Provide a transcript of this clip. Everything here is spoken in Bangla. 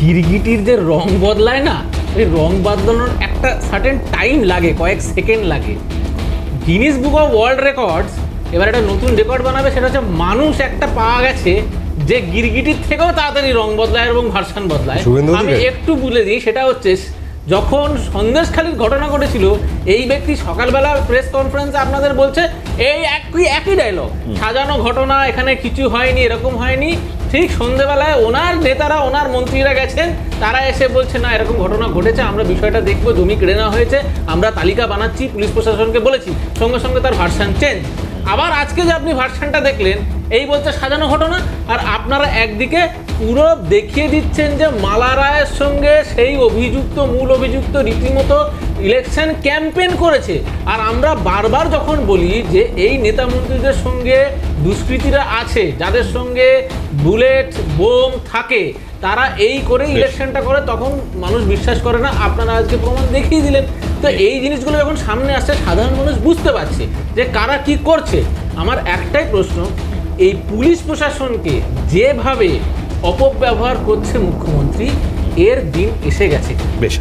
গিরগিটির যে রং বদলায় না ওই রং বদলানোর একটা সার্টেন টাইম লাগে কয়েক সেকেন্ড লাগে। Guinness book of world records এবার একটা নতুন রেকর্ড বানাবে সেটা হচ্ছে মানুষ একটা পাওয়া গেছে যে গিরগিটির থেকেও তাড়াতাড়ি রং বদলায় এবং ভার্সান বদলায়। আমি একটু বলে দিই সেটা হচ্ছে যখন সন্দেশখালীর ঘটনা ঘটেছিল এই ব্যক্তি সকালবেলা প্রেস কনফারেন্সে আপনাদের বলছে এই একই একই ডায়লগ সাজানো ঘটনা এখানে কিছু হয়নি এরকম হয়নি। ঠিক সন্ধেবেলায় ওনার নেতারা ওনার মন্ত্রীরা গেছেন তারা এসে বলছে না এরকম ঘটনা ঘটেছে আমরা বিষয়টা দেখব জমি কেড়ে নেওয়া হয়েছে আমরা তালিকা বানাচ্ছি পুলিশ প্রশাসনকে বলেছি সঙ্গে সঙ্গে তার ভার্সান চেঞ্জ আবার আজকে যে আপনি ভার্সানটা দেখলেন এই বলছে সাজানো ঘটনা আর আপনারা একদিকে পুরো দেখিয়ে দিচ্ছেন যে মালা রায়ের সঙ্গে সেই অভিযুক্ত মূল অভিযুক্ত রীতিমতো ইলেকশন ক্যাম্পেন করেছে। আর আমরা বারবার যখন বলি যে এই নেতা মন্ত্রীদের সঙ্গে দুষ্কৃতীরা আছে যাদের সঙ্গে বুলেট বোম থাকে তারা এই করে ইলেকশনটা করে তখন মানুষ বিশ্বাস করে না আপনারা আজকে প্রমাণ দেখিয়ে দিলেন। তো এই জিনিসগুলো যখন সামনে আসছে সাধারণ মানুষ বুঝতে পারছে যে কারা কি করছে। আমার একটাই প্রশ্ন এই পুলিশ প্রশাসনকে যেভাবে অপব্যবহার করছে মুখ্যমন্ত্রী এর দিন এসে গেছে। বেশ।